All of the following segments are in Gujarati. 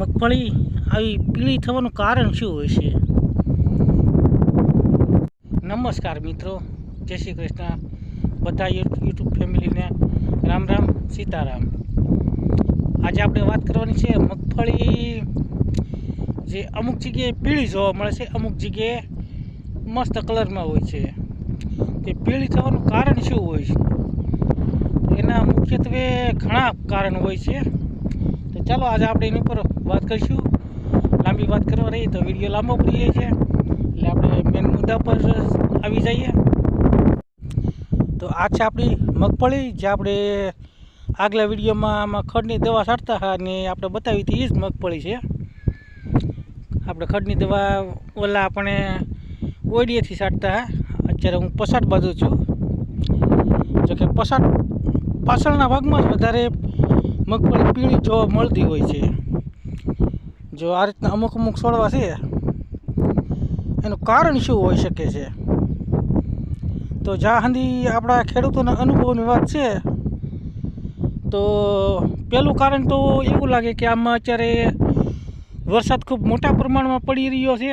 મગફળી આવી પીળી થવાનું કારણ શું હોય છે? નમસ્કાર મિત્રો, જય શ્રી કૃષ્ણ. બધા યુટ્યુબ ફેમિલીને રામ રામ, સીતારામ. આજે આપણે વાત કરવાની છે મગફળી જે અમુક જગ્યાએ પીળી જોવા મળે છે, અમુક જગ્યાએ મસ્ત કલરમાં હોય છે. તે પીળી થવાનું કારણ શું હોય છે? એના મુખ્યત્વે ઘણા કારણ હોય છે. ચાલો આજે આપણે એની ઉપર વાત કરીશું. લાંબી વાત કરવા રહી તો વીડિયો લાંબો પડી જાય છે એટલે આપણે મેન મુદ્દા પર આવી જઈએ. તો આ છે આપણી મગફળી, જે આપણે આગલા વિડીયોમાં આમાં ખડની દવા છાંટતા હતા અને આપણે બતાવી હતી એ જ મગફળી છે. આપણે ખડની દવા ઓલા આપણે ઓડીએથી છાંટતા અત્યારે હું પસાટ બાજુ છું. જોકે પસાટ પાછળના ભાગમાં જ વધારે મગફળી પીળી જોવા મળતી હોય છે. જો આ રીતના અમુક અમુક છોડવા છે, એનું કારણ શું હોઈ શકે છે? તો જ્યાં સુધી આપણા ખેડૂતોના અનુભવની વાત છે, તો પહેલું કારણ તો એવું લાગે કે આમાં અત્યારે વરસાદ ખૂબ મોટા પ્રમાણમાં પડી રહ્યો છે,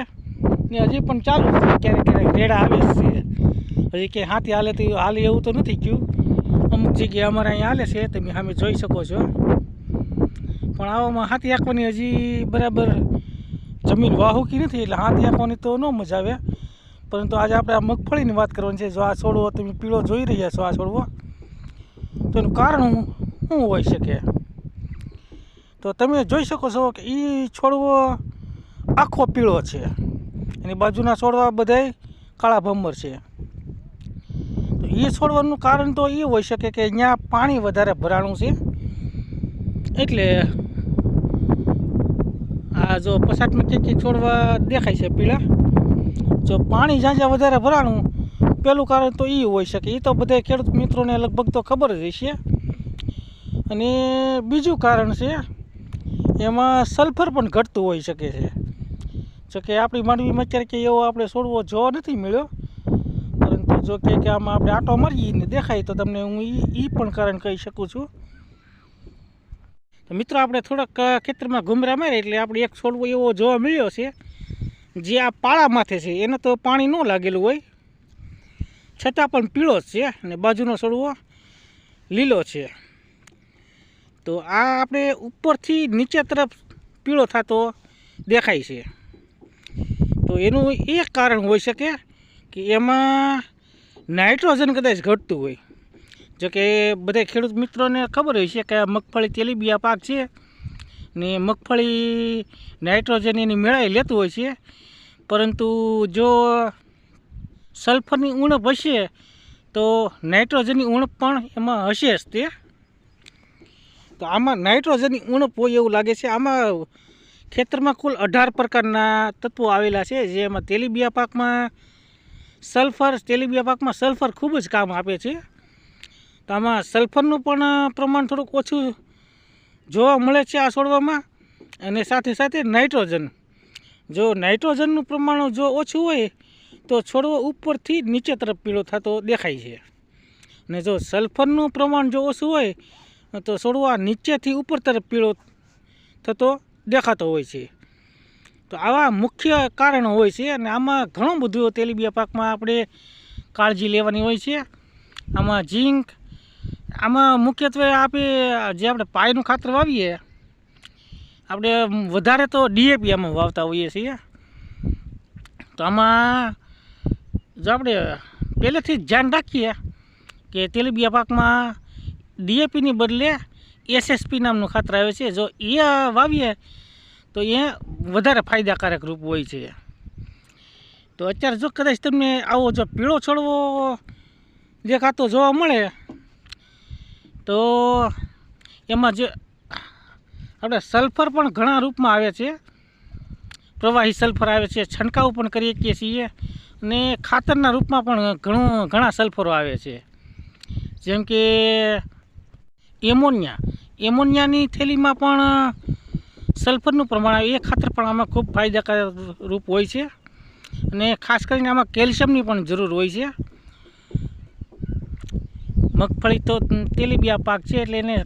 ને હજી પણ ચાલુ છે. ક્યારેક ક્યારેક રેડા આવે છે. હજી કે હાથી હાલે તો હાલે એવું તો નથી ગયું. જગ્યાએ અમારે અહીંયા હાલે છે, તમે સામે જોઈ શકો છો. પણ આવામાં હાથી આંકવાની હજી બરાબર જમીન વાહુકી નથી, એટલે હાથી આંકવાની તો ન મજા આવે. પરંતુ આજે આપણે આ મગફળીની વાત કરવાની છે, જો આ છોડવો તમે પીળો જોઈ રહ્યા છો આ છોડવો, તો એનું કારણ શું હોઈ શકે? તો તમે જોઈ શકો છો કે એ છોડવો આખો પીળો છે. એની બાજુના છોડવા બધાય કાળા ભમર છે. એ છોડવાનું કારણ તો એ હોઈ શકે કે અહીંયા પાણી વધારે ભરાણું છે. એટલે આ જો પસાટમાં ક્યાંક છોડવા દેખાય છે પીળા. જો પાણી જ્યાં જ્યાં વધારે ભરાણું પહેલું કારણ તો એ હોઈ શકે. એ તો બધા ખેડૂત મિત્રોને લગભગ તો ખબર જ હશે. અને બીજું કારણ છે, એમાં સલ્ફર પણ ઘટતું હોઈ શકે છે. જો કે આપણી માંડવીમાં અત્યારે કે એવો આપણે છોડવો જોવા નથી મળ્યો. જો કે આમાં આપણે આટો મરીને દેખાય તો તમને હું એ પણ કારણ કહી શકું છું. તો મિત્રો, આપણે થોડાક ખેતરમાં ઘુમરા મારે એટલે આપણે એક છોડવો એવો જોવા મળ્યો છે. જે આ પાળા માથે છે, એને તો પાણી ન લાગેલું હોય. છતાં પણ પીળો જ છે અને બાજુનો છોડવો લીલો છે. તો આ આપણે ઉપરથી નીચે તરફ પીળો થતો દેખાય છે. તો એનું એક કારણ હોઈ શકે કે એમાં નાઇટ્રોજન કદાચ ઘટતું હોય. જો કે બધા ખેડૂત મિત્રોને ખબર હોય છે કે આ મગફળી તેલીબિયા પાક છે ને મગફળી નાઇટ્રોજન એની મેળાઈ લેતું હોય છે. પરંતુ જો સલ્ફરની ઉણપ હશે, તો નાઇટ્રોજનની ઉણપ પણ એમાં હશે જ તે. તો આમાં નાઇટ્રોજનની ઉણપ હોય એવું લાગે છે. આમાં ખેતરમાં કુલ અઢાર પ્રકારના તત્વો આવેલા છે, જેમાં તેલીબિયા પાકમાં સલ્ફર તેલીબિયા પાકમાં સલ્ફર ખૂબ જ કામ આપે છે. તો આમાં સલ્ફરનું પણ પ્રમાણ થોડુંક ઓછું જોવા મળે છે આ છોડવામાં. અને સાથે સાથે નાઇટ્રોજન. જો નાઇટ્રોજનનું પ્રમાણ જો ઓછું હોય, તો છોડવો ઉપરથી નીચે તરફ પીળો થતો દેખાય છે. અને જો સલ્ફરનું પ્રમાણ જો ઓછું હોય, તો છોડવો નીચેથી ઉપર તરફ પીળો થતો દેખાતો હોય છે. તો આવા મુખ્ય કારણો હોય છે અને આમાં ઘણું બધું તેલીબિયા પાકમાં આપણે કાળજી લેવાની હોય છે. આમાં ઝીંક, આમાં મુખ્યત્વે આપણે જે આપણે પાયનું ખાતર વાવીએ, આપણે વધારે તો ડીએપી આમાં વાવતા હોઈએ છીએ. તો આમાં જો આપણે પહેલેથી જ ધ્યાન રાખીએ કે તેલીબિયા પાકમાં ડીએપીની બદલે એસએસપી નામનું ખાતર આવે છે. જો એ વાવીએ તો એ વધારે ફાયદાકારક રૂપ હોય છે. તો અત્યારે જો કદાચ તમને આવો જો પીળો છોડવો દેખાતો જોવા મળે, તો એમાં જે આપણે સલ્ફર પણ ઘણા રૂપમાં આવે છે. પ્રવાહી સલ્ફર આવે છે, છંટકાવ પણ કરીએ શકીએ છીએ અને ખાતરના રૂપમાં પણ ઘણું, ઘણા સલ્ફરો આવે છે. જેમ કે એમોનિયા, એમોનિયાની થેલીમાં પણ સલ્ફરનું પ્રમાણ એ ખાતર પણ આમાં ખૂબ ફાયદાકારરૂપ હોય છે. અને ખાસ કરીને આમાં કેલ્શિયમની પણ જરૂર હોય છે. મગફળી તો તેલીબિયા પાક છે, એટલે એને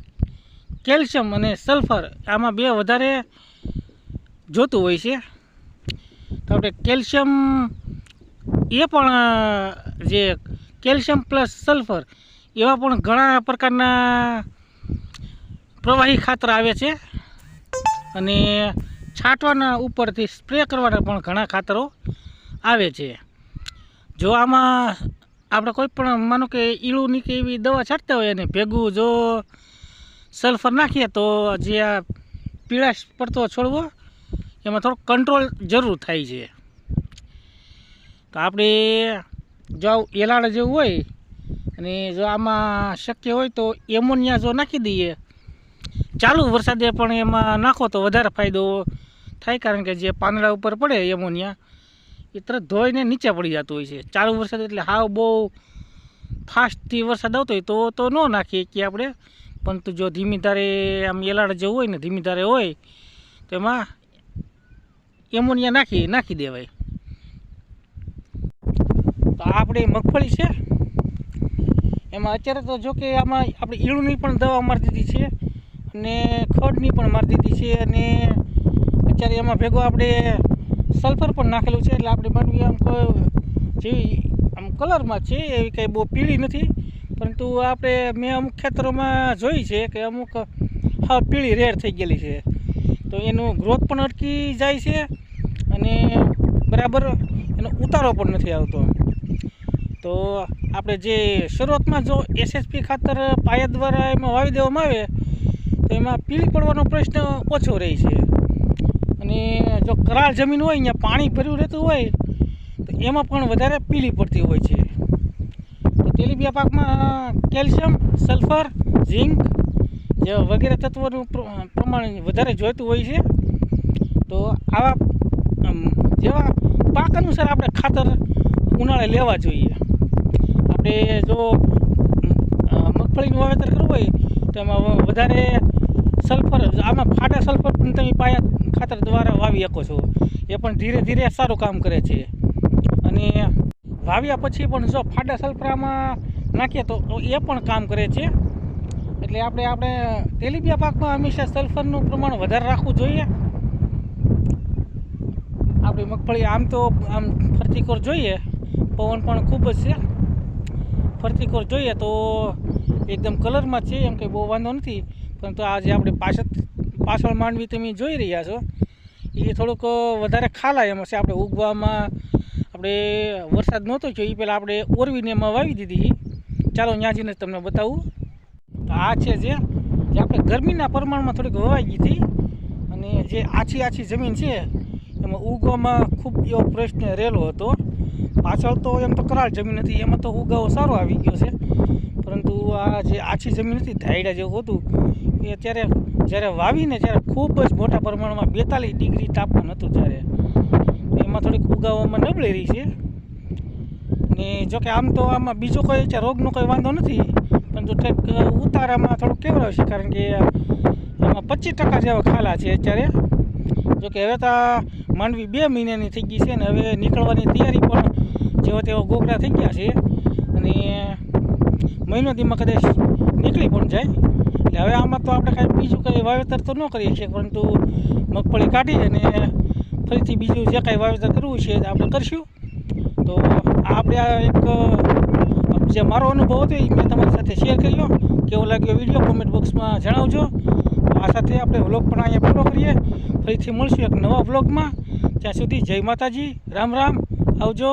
કેલ્શિયમ અને સલ્ફર આમાં બે વધારે જોતું હોય છે. તો આપણે કેલ્શિયમ, એ પણ જે કેલ્શિયમ પ્લસ સલ્ફર, એવા પણ ઘણા પ્રકારના પ્રવાહી ખાતર આવે છે. અને છાંટવાના ઉપરથી સ્પ્રે કરવાના પણ ઘણા ખાતરો આવે છે. જો આમાં આપણે કોઈ પણ માનો કે ઈળુની કે એવી દવા છાંટતા હોય અને ભેગું જો સલ્ફર નાખીએ તો જે આ પીળાશ પડતો છોડવો, એમાં થોડોક કંટ્રોલ જરૂર થાય છે. તો આપણે જો એલાડ જેવું હોય અને જો આમાં શક્ય હોય તો એમોનિયા જો નાખી દઈએ ચાલુ વરસાદે પણ એમાં નાખો તો વધારે ફાયદો થાય, કારણ કે જે પાંદડા ઉપર પડે એમોનિયા, એ તરત ધોઈને નીચે પડી જતું હોય છે. ચાલુ વરસાદ એટલે હાવ બહુ ફાસ્ટથી વરસાદ આવતો હોય તો તો ન નાખીએ કે આપણે. પરંતુ જો ધીમી ધારે આમ એલાડ જેવું હોય ને ધીમી ધારે હોય, તો એમાં એમોનિયા નાખી નાખી દેવાય. તો આપણે મગફળી છે. એમાં અત્યારે તો જો કે આમાં આપણે ઈળુની પણ દવા મારી દીધી છે. અને ખડની પણ મારી દીધી છે અને અત્યારે એમાં ભેગો આપણે સલ્ફર પણ નાખેલું છે એટલે આપણે માંડવી આમ કોઈ જેવી આમ કલરમાં છે એવી કંઈ બહુ પીળી નથી. પરંતુ આપણે મેં અમુક ખેતરોમાં જોઈ છે કે અમુક હા, પીળી રેડ થઈ ગયેલી છે. તો એનું ગ્રોથ પણ અટકી જાય છે અને બરાબર એનો ઉતારો પણ નથી આવતો. તો આપણે જે શરૂઆતમાં જો એસએસપી ખાતર પાયા દ્વારા એમાં વાવી દેવામાં આવે તો એમાં પીળી પડવાનો પ્રશ્ન ઓછો રહે છે. અને જો કરાળ જમીન હોય, અહીંયા પાણી ભર્યું રહેતું હોય, તો એમાં પણ વધારે પીળી પડતી હોય છે. તો તેલીબિયા પાકમાં કેલ્શિયમ, સલ્ફર, ઝીંક જેવા વગેરે તત્વોનું પ્ર- પ્રમાણ વધારે જોઈતું હોય છે. તો આવા જેવા પાક અનુસાર આપણે ખાતર ઉનાળે લેવા જોઈએ. આપણે જો મગફળીનું વાવેતર કરવું હોય, તો એમાં વધારે સલ્ફર આમાં ફાટા સલ્ફર પણ તમે પાયા ખાતર દ્વારા વાવી શકો છો. એ પણ ધીરે ધીરે સારું કામ કરે છે. અને વાવ્યા પછી પણ જો ફાટા સલ્ફર આમાં નાખીએ તો એ પણ કામ કરે છે. એટલે આપણે આપણે તેલીબિયા પાકમાં હંમેશા સલ્ફરનું પ્રમાણ વધારે રાખવું જોઈએ. આપણી મગફળી આમ તો આમ ફરતીકોર જોઈએ. પવન પણ ખૂબ જ છે. ફરતીકોર જોઈએ તો એકદમ કલરમાં છે, એમ કંઈ બહુ વાંધો નથી. પરંતુ આ જે આપણે પાછળ પાછળ માંડવી તમે જોઈ રહ્યા છો. એ થોડુંક વધારે ખાલા એમાં છે આપણે ઉગવામાં આપણે વરસાદ નહોતો થયો એ પહેલાં આપણે ઓરવીને એમાં વાવી દીધી. ચાલો ત્યાં જઈને તમને બતાવું. તો આ છે જે જે આપણે ગરમીના પ્રમાણમાં થોડીક વવાઈ ગઈ હતી. અને જે આછી આછી જમીન છે, એમાં ઉગવામાં ખૂબ એવો પ્રશ્ન રહેલો હતો. પાછળ તો એમ તો કરાળ જમીન હતી, એમાં તો ઉગાવો સારો આવી ગયો છે. પરંતુ આ જે આછી જમીન હતી, ધાયડા જેવું હતું એ અત્યારે જ્યારે વાવીને ત્યારે ખૂબ જ મોટા પ્રમાણમાં બેતાલીસ ડિગ્રી તાપમાન હતું ત્યારે એમાં થોડીક ઉગાવવામાં નબળી રહી છે. ને જોકે આમ તો આમાં બીજો કોઈ રોગનો કોઈ વાંધો નથી પરંતુ કંઈક ઉતારામાં થોડુંક કેવરાવ છે કારણ કે એમાં પચીસ ટકા જેવા ખાલા છે અત્યારે. જોકે હવે તો માંડવી બે મહિનાની થઈ ગઈ છે ને હવે નીકળવાની તૈયારી પણ જેવા તેવા ગોગડા થઈ ગયા છે. અને મહિનો દીમાં કદાચ નીકળી પણ જાય. એટલે હવે આમાં તો આપણે કાંઈ બીજું કંઈ વાવેતર તો ન કરીએ છીએ, પરંતુ મગફળી કાઢી અને ફરીથી બીજું જે કાંઈ વાવેતર કરવું છે એ આપણે કરશું. તો આપણે આ એક જે મારો અનુભવ હતો એ મેં તમારી સાથે શેર કર્યો. કેવો લાગ્યો વીડિયો કોમેન્ટ બોક્સમાં જણાવજો. આ સાથે આપણે વ્લોગ પણ અહીંયા પૂરો કરીએ. ફરીથી મળશું એક નવા વ્લોગમાં. ત્યાં સુધી જય માતાજી. રામ રામ. આવજો.